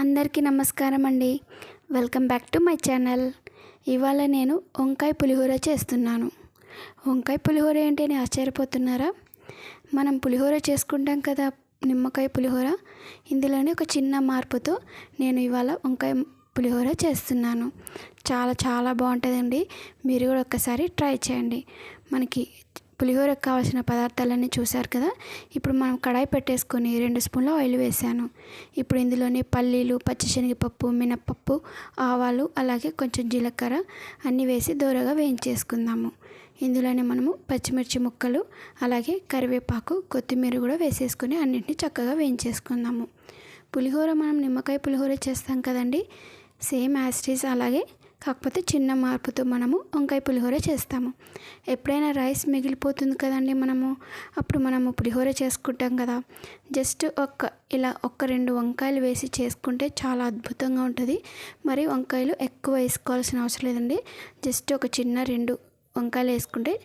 అందరికీ నమస్కారం అండి. Welcome back to my channel. ఇవాళ నేను వంకాయ పులిహోర చేస్తున్నాను. వంకాయ పులిహోర ఏంటి అని ఆశ్చర్యపోతున్నారా? మనం పులిహోర చేసుకుంటాం కదా నిమ్మకాయ పులిహోర. ఇందులోనే ఒక చిన్న మార్పుతో నేను ఇవాళ వంకాయ పులిహోర చేస్తున్నాను. చాలా చాలా బాగుంటుందండి. మీరు కూడా ఒక్కసారి ట్రై చేయండి. మనకి పులిహోరకు కావాల్సిన పదార్థాలన్నీ చూశారు కదా? ఇప్పుడు మనం కడాయి పెట్టేసుకొని రెండు స్పూన్ల ఆయిల్ వేసాను ఇప్పుడు ఇందులోనే పల్లీలు పచ్చిశనగపప్పు మినప్పప్పు ఆవాలు అలాగే కొంచెం జీలకర్ర అన్నీ వేసి దూరగా వేయించేసుకుందాము. ఇందులోనే మనము పచ్చిమిర్చి ముక్కలు అలాగే కరివేపాకు కొత్తిమీర కూడా వేసేసుకొని అన్నింటినీ చక్కగా వేయించేసుకుందాము. పులిహోర మనం నిమ్మకాయ పులిహోర చేస్తాం కదండి? సేమ్ యాస్టీస్ అలాగే కాకపోతే చిన్న మార్పుతో మనము వంకాయ పులిహోర చేస్తాము. ఎప్పుడైనా రైస్ మిగిలిపోతుంది కదండి మనము. అప్పుడు మనము పులిహోర చేసుకుంటాం కదా. జస్ట్ ఒక్క ఇలా ఒక్క రెండు వంకాయలు వేసి చేసుకుంటే చాలా అద్భుతంగా ఉంటుంది. మరి వంకాయలు ఎక్కువ వేసుకోవాల్సిన అవసరం లేదండి. జస్ట్ ఒక చిన్న రెండు వంకాయలు వేసుకుంటే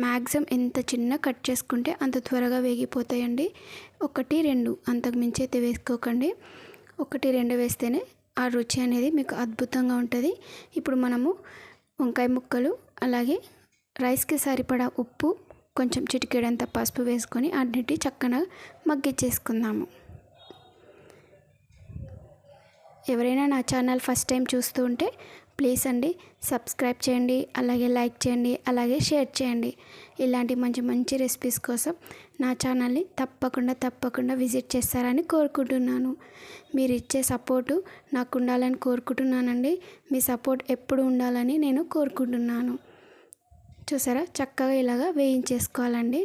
మ్యాక్సిమం ఎంత చిన్న కట్ చేసుకుంటే అంత త్వరగా వేగిపోతాయండి. ఒకటి రెండు అంతకు మించి అయితే వేసుకోకండి. ఒకటి రెండు వేస్తేనే ఆ రుచి అనేది మీకు అద్భుతంగా ఉంటుంది. ఇప్పుడు మనము వంకాయ ముక్కలు అలాగే రైస్కి సరిపడా ఉప్పు కొంచెం చిటికెడంత పసుపు వేసుకొని అన్నిటి చక్కగా మగ్గిచ్చేసుకుందాము ఎవరైనా నా ఛానల్ ఫస్ట్ టైం చూస్తూ ఉంటే ప్లీజ్ అండి సబ్స్క్రైబ్ చేయండి అలాగే లైక్ చేయండి అలాగే షేర్ చేయండి. ఇలాంటి మంచి మంచి రెసిపీస్ కోసం నా ఛానల్ని తప్పకుండా తప్పకుండా విజిట్ చేస్తారని కోరుకుంటున్నాను. మీరు ఇచ్చే సపోర్టు నాకు ఉండాలని కోరుకుంటున్నానండి. మీ సపోర్ట్ ఎప్పుడు ఉండాలని నేను కోరుకుంటున్నాను. చూసారా? చక్కగా ఇలాగా వేయించేసుకోవాలండి.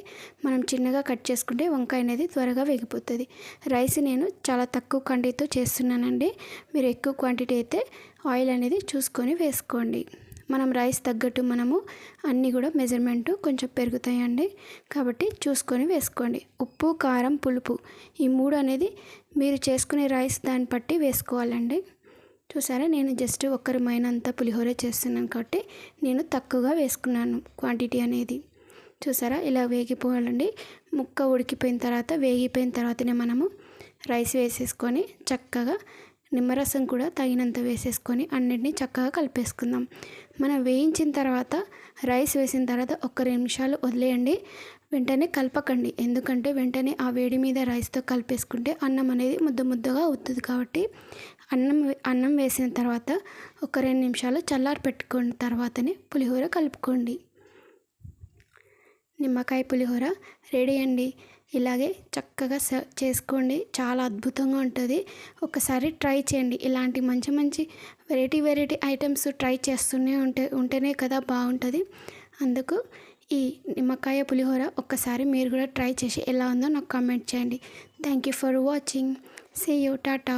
మనం చిన్నగా కట్ చేసుకుంటే వంకాయ అనేది త్వరగా వేగిపోతుంది. రైస్ నేను చాలా తక్కువ క్వాంటిటీతో చేస్తున్నానండి. మీరు ఎక్కువ క్వాంటిటీ అయితే ఆయిల్ అనేది చూసుకొని వేసుకోండి. మనం రైస్ తగ్గట్టు మనము అన్నీ కూడా మెజర్మెంట్ కొంచెం పెరుగుతాయండి. కాబట్టి చూసుకొని వేసుకోండి. ఉప్పు కారం పులుపు ఈ మూడు అనేది మీరు చేసుకునే రైస్ దాన్ని బట్టి వేసుకోవాలండి. చూసారా నేను జస్ట్ ఒక్కరి మైనంత పులిహోర చేస్తున్నాను కాబట్టి నేను తక్కువగా వేసుకున్నాను క్వాంటిటీ అనేది. చూసారా ఇలా వేగిపోవాలండి. ముక్క ఉడికిపోయిన తర్వాత వేగిపోయిన తర్వాతనే మనము రైస్ వేసేసుకొని చక్కగా నిమ్మరసం కూడా తగినంత వేసేసుకొని అన్నిటినీ చక్కగా కలిపేసుకుందాం. మనం వేయించిన తర్వాత రైస్ వేసిన తర్వాత ఒక నిమిషాలు వదిలేయండి. వెంటనే కలపకండి. ఎందుకంటే వెంటనే ఆ వేడి మీద రైస్తో కలిపేసుకుంటే అన్నం అనేది ముద్ద ముద్దగా అవుతుంది కాబట్టి అన్నం అన్నం వేసిన తర్వాత ఒక రెండు నిమిషాలు చల్లారి పెట్టుకున్న తర్వాతనే పులిహోర కలుపుకోండి. నిమ్మకాయ పులిహోర రెడీ అండి. ఇలాగే చక్కగా చేసుకోండి. చాలా అద్భుతంగా ఉంటుంది. ఒకసారి ట్రై చేయండి. ఇలాంటి మంచి మంచి వెరైటీ వెరైటీ ఐటమ్స్ ట్రై చేస్తూనే ఉంటే ఉంటేనే కదా బాగుంటుంది. అందుకు ఈ నిమ్మకాయ పులిహోర ఒక్కసారి మీరు కూడా ట్రై చేసి ఎలా ఉందో నాకు కామెంట్ చేయండి. Thank you for watching. See you tata.